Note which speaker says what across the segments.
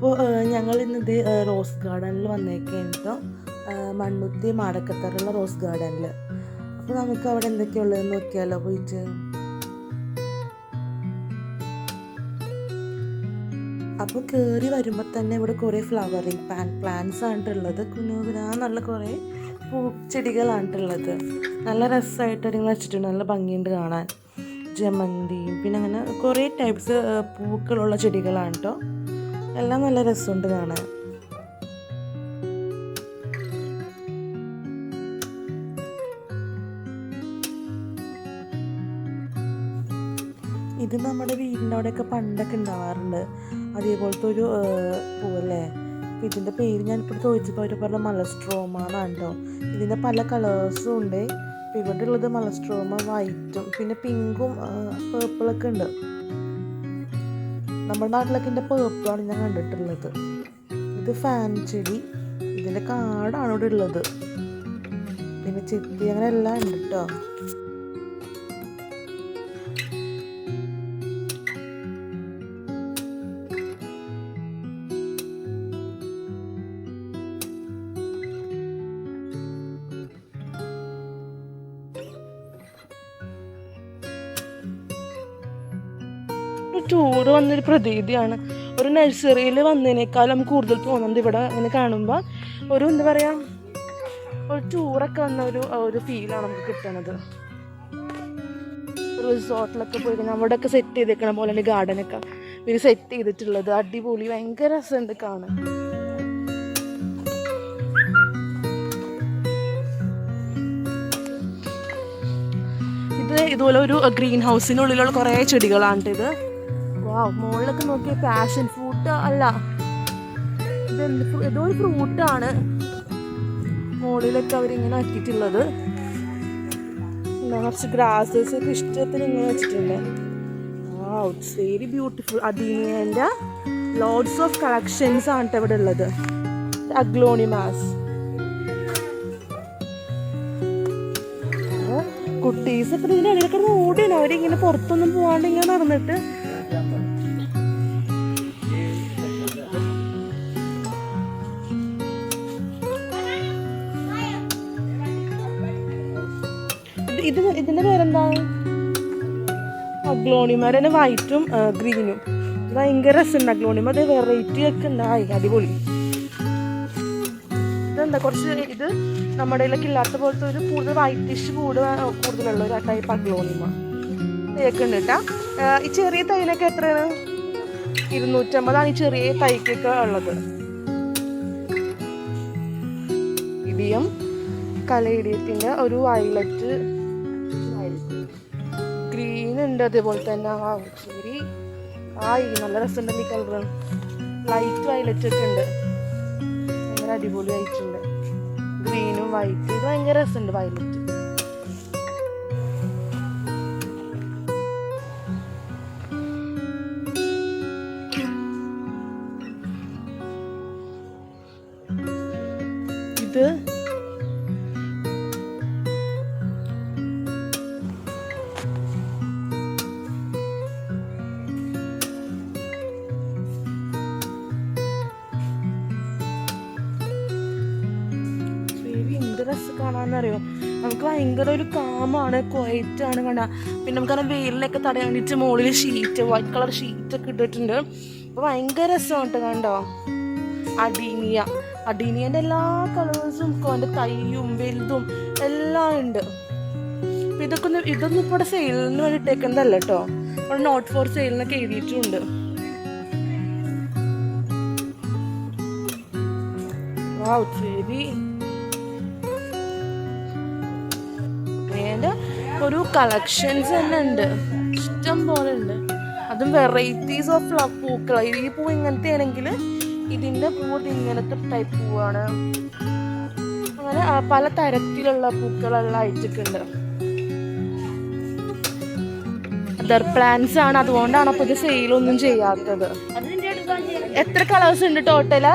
Speaker 1: അപ്പോൾ ഞങ്ങൾ ഇന്നത് റോസ് ഗാർഡനിൽ വന്നേക്കാണ് കേട്ടോ മണ്ണുത്തി മാടക്കത്തറുള്ള റോസ് ഗാർഡനിൽ അപ്പോൾ നമുക്ക് അവിടെ എന്തൊക്കെയുള്ളതെന്ന് നോക്കിയാലോ പോയിട്ട്. അപ്പോൾ കയറി വരുമ്പോൾ തന്നെ ഇവിടെ കുറേ ഫ്ലവറിങ് പാൻ പ്ലാന്റ്സ് ആണിട്ടുള്ളത് കുനു കുനാന്നുള്ള കുറേ പൂച്ചെടികളാണിട്ടുള്ളത് നല്ല രസമായിട്ട് നിങ്ങൾ വെച്ചിട്ടുണ്ട്. നല്ല ഭംഗിയുണ്ട് കാണാൻ. ജമന്തിയും പിന്നെ അങ്ങനെ കുറേ ടൈപ്സ് പൂക്കളുള്ള ചെടികളാണ് കേട്ടോ എല്ലാം നല്ല രസമുണ്ട് കാണാൻ. ഇത് നമ്മുടെ വീടിന്റെ അവിടെയൊക്കെ പണ്ടൊക്കെ ഉണ്ടാവാറുണ്ട്. അതേപോലത്തെ ഒരു പൂവല്ലേ? ഇതിന്റെ പേര് ഞാൻ ഇപ്പോൾ ചോദിച്ചപ്പോൾ അവർ പറഞ്ഞ മലസ്ട്രോമ എന്നാണ് കേട്ടോ ഇതിന്റെ പല കളേഴ്സും ഉണ്ട്. ഇവിടെ ഉള്ളത് മലസ്ട്രോമ വൈറ്റും പിന്നെ പിങ്കും പേർപ്പിളൊക്കെ ഉണ്ട്. നമ്മുടെ നാട്ടിലൊക്കെ ഇതിന്റെ പേർപ്പാണ് ഞാൻ കണ്ടിട്ടുള്ളത്. ഇത് ഫാൻ ചെടി. ഇതിന്റെ കാടാണ് ഇവിടെ ഉള്ളത്. പിന്നെ ചെത്തി അങ്ങനെ എല്ലാം ഉണ്ട് കേട്ടോ ഒരു ടൂർ വന്നൊരു പ്രതീതിയാണ്. ഒരു നഴ്സറിയിൽ വന്നതിനേക്കാളും കൂടുതൽ തോന്നുന്നത് ഇവിടെ അങ്ങനെ കാണുമ്പോൾ ഒരു എന്താ പറയുക ഒരു ടൂറൊക്കെ വന്ന ഒരു ഒരു ഫീലാണ് നമുക്ക് കിട്ടണത്. റിസോർട്ടിലൊക്കെ പോയി കഴിഞ്ഞാൽ അവിടെയൊക്കെ സെറ്റ് ചെയ്തേക്കണ പോലെ ഗാർഡനൊക്കെ ഇവർ സെറ്റ് ചെയ്തിട്ടുള്ളത്. അടിപൊളി ഭയങ്കര രസമുണ്ട് കാണാൻ. ഇത് ഇതുപോലെ ഒരു ഗ്രീൻ ഹൗസിനുള്ളിലുള്ള കുറേ ചെടികളാണ് ഇത് വാ മുകളിലൊക്കെ നോക്കിയ പാഷൻ ഫ്രൂട്ട് അല്ല. ഇതെന്ത് ഏതോ ഒരു ഫ്രൂട്ടാണ് മുകളിലൊക്കെ അവരിങ്ങനെ ആക്കിയിട്ടുള്ളത് കുറച്ച് ഗ്രാസസ് ഒക്കെ ഇഷ്ടത്തിന് ഇങ്ങനെ വെച്ചിട്ടുണ്ട്. വെരി ബ്യൂട്ടിഫുൾ അതിന്റെ ലോഡ്സ് ഓഫ് കളക്ഷൻസ് ആണ് കേട്ടോ ഇവിടെ ഉള്ളത്. അഗ്ലോണിമാസ് കുട്ടീസ് ഇപ്പം ഇതിന്റെ ഇടയിലൊക്കെ ഓടിയാണ് അവരിങ്ങനെ പുറത്തൊന്നും പോകാണ്ട് ഇങ്ങനെ നടന്നിട്ട് ഇത് ഇത് ഇതിന്റെ പേരെന്താ? തന്നെ വൈറ്റും ഗ്രീനും ഭയങ്കര രസമുണ്ട് അഗ്ലോണിമ അത് വെറൈറ്റി ഒക്കെ ഉണ്ടായി അടിപൊളി. ഇതെന്താ? കുറച്ച് ഇത് നമ്മുടെ ഇല്ലാത്ത പോലത്തെ ഒരു കൂടുതൽ വൈറ്റിഷ് കൂട് കൂടുതലുള്ള ഒരു ടൈപ്പ് അഗ്ലോണിമ. ഇതൊക്കെ ഉണ്ട് കേട്ടാ. ഈ ചെറിയ തൈനൊക്കെ എത്രയാണ്? ഇരുന്നൂറ്റമ്പതാണ് ഈ ചെറിയ തൈക്കൊക്കെ ഉള്ളത്. ഇടിയും കലയിടിയത്തിന്റെ ഒരു വയലറ്റ് ഗ്രീൻ ഉണ്ട് അതേപോലെ തന്നെ. ആ ശരി ആയി നല്ല രസമുണ്ട് ഈ കളർ ലൈറ്റ് വയലറ്റ് ഒക്കെ ഉണ്ട്. ഭയങ്കര അടിപൊളി ആയിട്ടുണ്ട് ഗ്രീനും വൈറ്റും ഭയങ്കര രസമുണ്ട് വയലറ്റ് ഇത് കാണാന്നറിയോ? നമുക്ക് ഭയങ്കര ഒരു കാമാണ് ക്വയറ്റ് ആണ് കണ്ട. പിന്നെ നമുക്ക് വെയിലിലൊക്കെ തടയാൻ വേണ്ടിയിട്ട് മുകളിൽ ഷീറ്റ് വൈറ്റ് കളർ ഷീറ്റ് ഒക്കെ ഇട്ടിട്ടുണ്ട്. അപ്പോൾ ഭയങ്കര രസമാണ് കേട്ടോ കണ്ടോ? അഡീനിയ അഡീനിയന്റെ എല്ലാ കളേഴ്സും അവന്റെ തൈയും വലുതും എല്ലാം ഉണ്ട്. അപ്പം ഇതൊക്കെ ഒന്ന് ഇതൊന്നും ഇപ്പോൾ ഇവിടെ സെയിലിന് വേണ്ടി ഇട്ടേക്കുന്നതല്ല കേട്ടോ ഇവിടെ നോട്ട് ഫോർ സെയിലിനൊക്കെ എഴുതിയിട്ടുണ്ട്. ശരി ഒരു കളക്ഷൻസ് തന്നെ ഉണ്ട്. ഇഷ്ടം പോലെ ഉണ്ട്. അതും വെറൈറ്റീസ് ഓഫ് പൂക്കൾ. ഈ പൂ ഇങ്ങനത്തെ ആണെങ്കിൽ ഇതിന്റെ പൂവ് ഇങ്ങനത്തെ ടൈപ്പ് പൂവാണ്. അങ്ങനെ പല തരത്തിലുള്ള പൂക്കളെല്ലാം അയച്ചിട്ടുണ്ട് അതർ പ്ലാന്റ്സ് ആണ്. അതുകൊണ്ടാണ് അപ്പൊ ഇത് സെയിലൊന്നും ചെയ്യാത്തത്. എത്ര കളേഴ്സ് ഉണ്ട് ടോട്ടൽ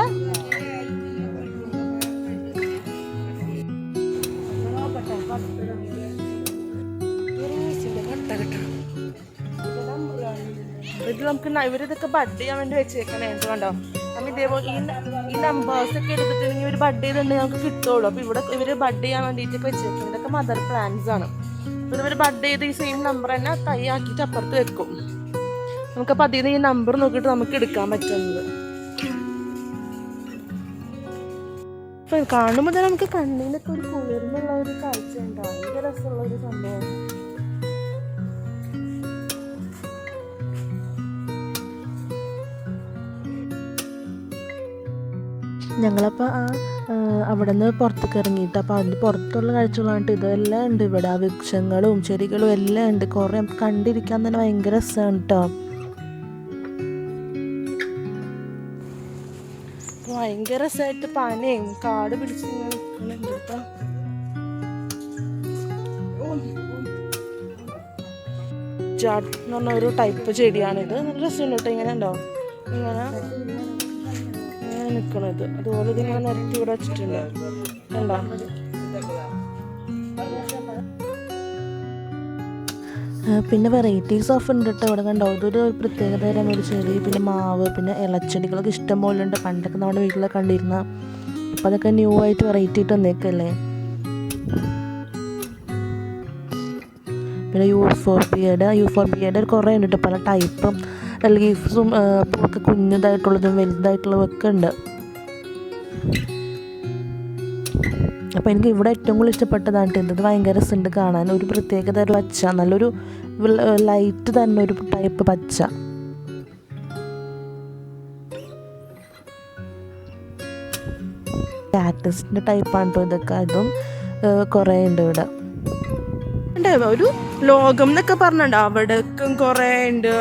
Speaker 1: ഇത് നമുക്ക് ഇവരിതൊക്കെ ബഡ് ചെയ്യാൻ വേണ്ടി വെച്ചേക്കണേ. എന്തുകൊണ്ടോ? കണ്ടോ നമ്മ ഇതേപോലെ ഈ ഈ നമ്പേഴ്സ് ഒക്കെ എടുത്തിട്ടുണ്ടെങ്കിൽ ഇവർ ബഡ് ചെയ്തിട്ടുണ്ടെങ്കിൽ നമുക്ക് കിട്ടുള്ളൂ. അപ്പൊ ഇവിടെ ഇവർ ബഡ് ചെയ്യാൻ വേണ്ടിയിട്ട് വെച്ചിട്ടുണ്ട് ഇതൊക്കെ മദർ പ്ലാന്റ്സ് ആണ്. അപ്പൊ ഇവർ ബഡ് ചെയ്ത് ഈ സെയിം നമ്പർ തന്നെ തൈ ആക്കിയിട്ട് അപ്പുറത്ത് വെക്കും. നമുക്കപ്പോൾ അതിൽ നിന്ന് ഈ നമ്പർ നോക്കിയിട്ട് നമുക്ക് എടുക്കാൻ പറ്റുന്നത്. ഇപ്പൊ കാണുമ്പോൾ തന്നെ നമുക്ക് കണ്ണിനൊക്കെ ഒരു കുളിർന്നുള്ള ഒരു കാഴ്ച ഉണ്ടാവും ഭയങ്കര രസമുള്ള ഒരു സംഭവം. ഞങ്ങളപ്പോൾ ആ അവിടെ നിന്ന് പുറത്തേക്ക് ഇറങ്ങിയിട്ട് അപ്പോൾ അതിന്റെ പുറത്തുള്ള കാഴ്ചകളായിട്ട് ഇതെല്ലാം ഉണ്ട് ഇവിടെ. ആ വൃക്ഷങ്ങളും ചെടികളും എല്ലാം ഉണ്ട്. കുറേ കണ്ടിരിക്കാൻ തന്നെ ഭയങ്കര രസമാണ് കേട്ടോ ഭയങ്കര രസമായിട്ട് പനയും കാട് പിടിച്ച് നിൽക്കുന്നുണ്ട് എന്ന് പറഞ്ഞ ഒരു ടൈപ്പ് ചെടിയാണിത്. നല്ല രസമുണ്ട് കേട്ടോ ഇങ്ങനെ ഉണ്ടോ? ഇങ്ങനെ ഇങ്ങനെ അതുപോലെ ഇതിങ്ങനെ നിരത്തി ഇവിടെ വെച്ചിട്ടുണ്ട്. കണ്ടോ? പിന്നെ വെറൈറ്റീസ് ഓഫ് ഉണ്ട് കേട്ടോ ഇവിടെ കണ്ടോ? അതൊരു പ്രത്യേകത തരം ഒരു ചെടി പിന്നെ മാവ് പിന്നെ ഇലച്ചെടികളൊക്കെ ഇഷ്ടം പോലെ ഉണ്ട്. പണ്ടൊക്കെ നമ്മുടെ വീട്ടിലൊക്കെ കണ്ടിരുന്ന ഇപ്പം അതൊക്കെ ന്യൂ ആയിട്ട് വെറൈറ്റി ആയിട്ട് വന്നേക്കല്ലേ? പിന്നെ യൂഫോർബിയയുടെ യൂഫോർബിയയുടെ കുറേ ഉണ്ട് കേട്ടോ പല ടൈപ്പും ലീഫ്സും ഒക്കെ കുഞ്ഞതായിട്ടുള്ളതും വലുതായിട്ടുള്ളതും ഒക്കെ ഉണ്ട്. അപ്പോൾ എനിക്ക് ഇവിടെ ഏറ്റവും കൂടുതൽ ഇഷ്ടപ്പെട്ടതാണ് ട്ടോ ഇത്. ഇത് ഭയങ്കര രസമുണ്ട് കാണാൻ. ഒരു പ്രത്യേകത ഒരു പച്ച. നല്ലൊരു ലൈറ്റ് തന്നെ ഒരു ടൈപ്പ് പച്ച. കാറ്റസിന്റെ ടൈപ്പാണ് കേട്ടോ ഇതൊക്കെ. അതും കുറേ ഉണ്ട് ഇവിടെ. ഒരു ലോകം എന്നൊക്കെ പറഞ്ഞിട്ടുണ്ട്. അവിടേക്കും കുറേ ഉണ്ട്.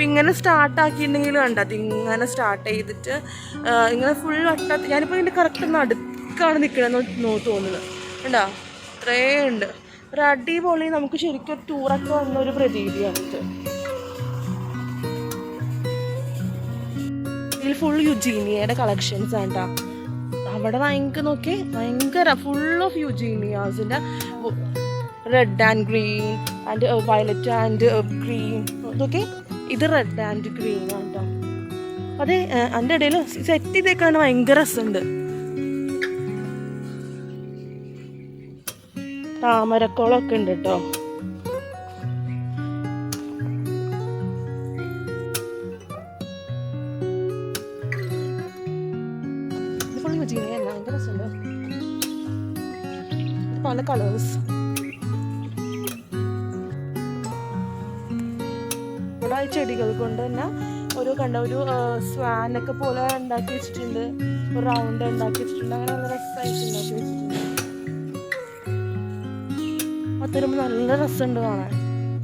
Speaker 1: ഇപ്പം ഇങ്ങനെ സ്റ്റാർട്ടാക്കിയിട്ടുണ്ടെങ്കിൽ കണ്ട? ഇങ്ങനെ സ്റ്റാർട്ട് ചെയ്തിട്ട് ഇങ്ങനെ ഫുൾ വട്ടത്ത് ഞാനിപ്പോൾ ഇതിന്റെ കറക്റ്റ് ഒന്ന് അടുക്കാണ് നിൽക്കണമെന്ന് തോന്നുന്നത്. കണ്ടോ? അത്രേ ഉണ്ട്. ഒരു അടിപൊളി നമുക്ക് ശരിക്കും ടൂറൊക്കെ വന്ന ഒരു പ്രതീതിയാണിത് ഇത്. ഇതിൽ ഫുൾ യുജീനിയയുടെ കളക്ഷൻസ് ആണ്. അവിടെ ഭയങ്കര നോക്കി ഭയങ്കര full of യുജീനിയാസിന്റെ red and green and violet and green ഇതൊക്കെ ഇത് റെഡ് ആൻഡ് ഗ്രീൻ ആണ് കേട്ടോ അതെ അതിന്റെ ഇടയിൽ സെറ്റ് ചെയ്തേക്കാണ് ഭയങ്കര രസമുണ്ട്. താമരക്കോളൊക്കെ ഉണ്ട് കേട്ടോ ഭയങ്കര രസമുണ്ട്. പല കളേഴ്സ് ഈ ചെടികൾ കൊണ്ട് തന്നെ ഒരു കണ്ട ഒരു സ്വാനൊക്കെ പോലെ ഉണ്ടാക്കി വെച്ചിട്ടുണ്ട്. ഒരു റൗണ്ട് ഉണ്ടാക്കി വെച്ചിട്ടുണ്ട്. അങ്ങനെ നല്ല രസമായിട്ട് ഉണ്ടാക്കി വെച്ചിട്ടുണ്ട്. അത് തരുമ്പോൾ നല്ല രസമുണ്ട് കാണാൻ.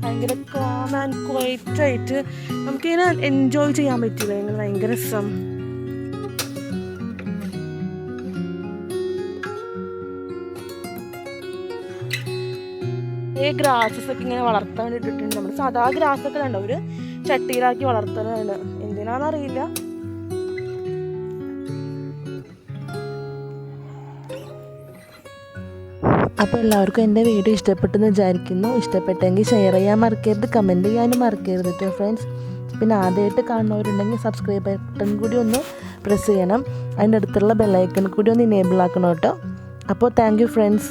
Speaker 1: ഭയങ്കര കോം ആൻഡ് ക്വൈറ്റ് ആയിട്ട് നമുക്കിങ്ങനെ എൻജോയ് ചെയ്യാൻ പറ്റില്ല. ഇങ്ങനെ ഭയങ്കര രസം. ഈ ഗ്രാസസ് ഒക്കെ ഇങ്ങനെ വളർത്താൻ വേണ്ടിട്ടുണ്ട് നമ്മൾ സാധാ ഗ്രാസ് ഒക്കെ കണ്ടോ? ഒരു ചട്ടിയിലാക്കി വളർത്തുന്നുണ്ട് എന്തിനാണെന്നറിയില്ല അപ്പോൾ എല്ലാവർക്കും എന്റെ വീഡിയോ ഇഷ്ടപ്പെട്ടെന്ന് വിചാരിക്കുന്നു. ഇഷ്ടപ്പെട്ടെങ്കിൽ ഷെയർ ചെയ്യാൻ മറക്കരുത് കമന്റ് ചെയ്യാനും മറക്കരുത് കേട്ടോ ഫ്രണ്ട്സ് പിന്നെ ആദ്യമായിട്ട് കാണുന്നവരുണ്ടെങ്കിൽ സബ്സ്ക്രൈബ് ബട്ടൺ കൂടി ഒന്ന് പ്രസ് ചെയ്യണം. അതിന്റെ അടുത്തുള്ള ബെല്ലൈക്കൺ കൂടി ഒന്ന് ഇനേബിൾ ആക്കണം കേട്ടോ അപ്പോൾ താങ്ക് യു ഫ്രണ്ട്സ്